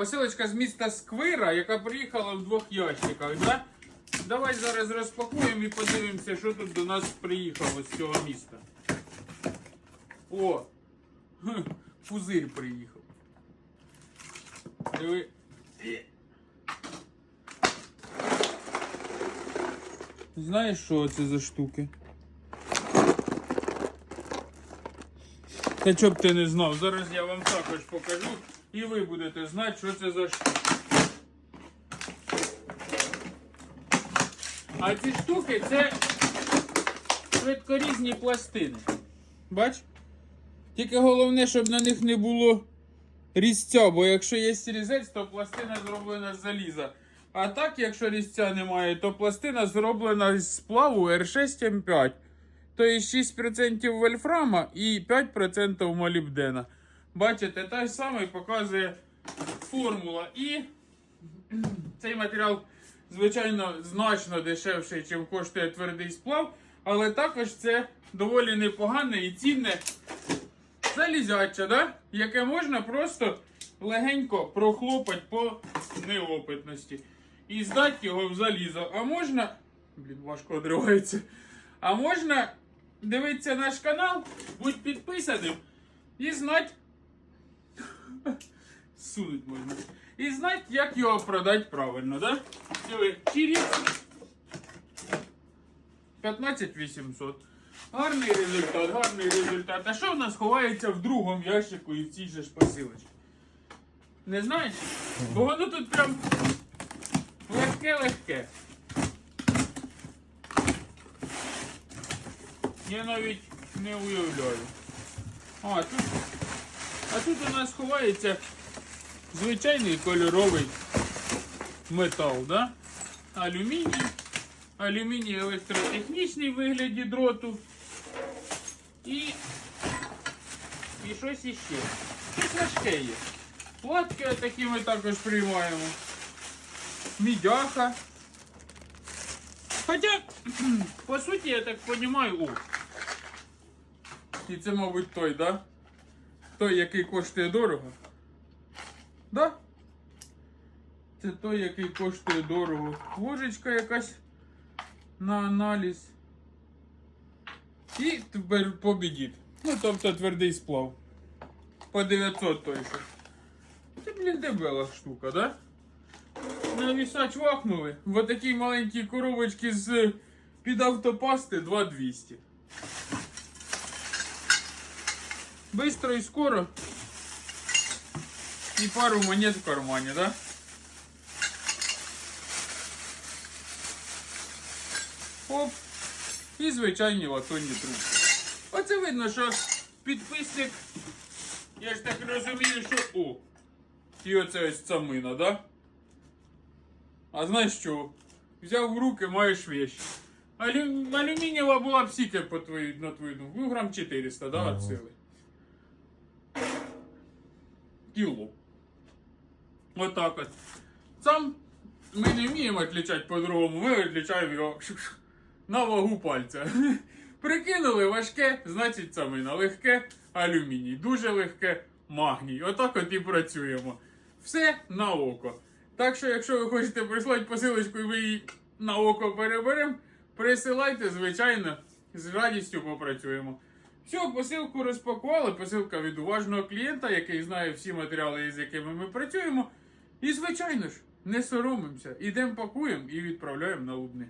Посилочка з міста Сквира, яка приїхала в двох ящиках. Да? Давай зараз розпакуємо і подивимося, що тут до нас приїхало з цього міста. О! Пузир приїхав. Диви. Знаєш, що це за штуки? Та що б ти не знав, зараз я вам також покажу і ви будете знати, що це за штуки. А ці штуки це швидкорізні пластини. Бач? Тільки головне, щоб на них не було різця, бо якщо є різець, то пластина зроблена з заліза. А так, якщо різця немає, то пластина зроблена з сплаву R6M5. То є 6% вольфрама і 5% молібдена. Бачите, та ж саме показує формула. І цей матеріал, звичайно, значно дешевший, ніж коштує твердий сплав, але також це доволі непогане і цінне залізяче, да? яке можна просто легенько прохлопати по неопитності. І здати його в залізо. А можна. Блін, важко одривається. А можна дивитися наш канал, будь підписаним і знати. Сунуть можна. І знати, як його продати правильно, да? Диви, чирік. 15 800. Гарний результат, гарний результат. А що в нас ховається в другому ящику і в цій же ж посилочці? Не знаєш? Бо воно тут прям легке-легке. Я навіть не уявляю. А, тут, а тут у нас ховається звичайний кольоровий метал, да? Алюміній. Алюміній електротехнічний в вигляді дроту. І. І щось іще. Щось важке є. Платки такі ми також приймаємо. Мідяха. Хоча, по суті, я так розумію, о. І це, мабуть, той, да? Той, який коштує дорого. Да? Це той, який коштує дорого. Ложечка якась на аналіз. І тепер побідіть. Ну, тобто твердий сплав. По 900 той що. Це, блін, дебела штука, да? На вісач вахнули. В отакій маленькій коробочці з під автопасти 2200. Бистро і скоро. І пару монет в кармані, да? Оп. І звичайні латунні трубки. Оце видно, що підписник. Я ж так розумію, що. О! І оце ось цамина, да? А знаєш що? Взяв в руки, маєш вещь. Алю... Алюмінієва була б сіка по твою, на твою думку. Ну, грам 400, да, Ага. от сили. Кіло. Отак от. Сам ми не вміємо відлічати по-другому, ми відлічаємо його на вагу пальця. Прикинули важке, значить самина. Легке алюміній. Дуже легке магній. Отак от і працюємо. Все на око. Так що, якщо ви хочете прислати посилочку і ви її на око переберемо, присилайте, звичайно, з радістю попрацюємо. Все, посилку розпакували. Посилка від уважного клієнта, який знає всі матеріали, з якими ми працюємо. І, звичайно ж, не соромимося. Ідемо пакуємо і відправляємо на Лубни.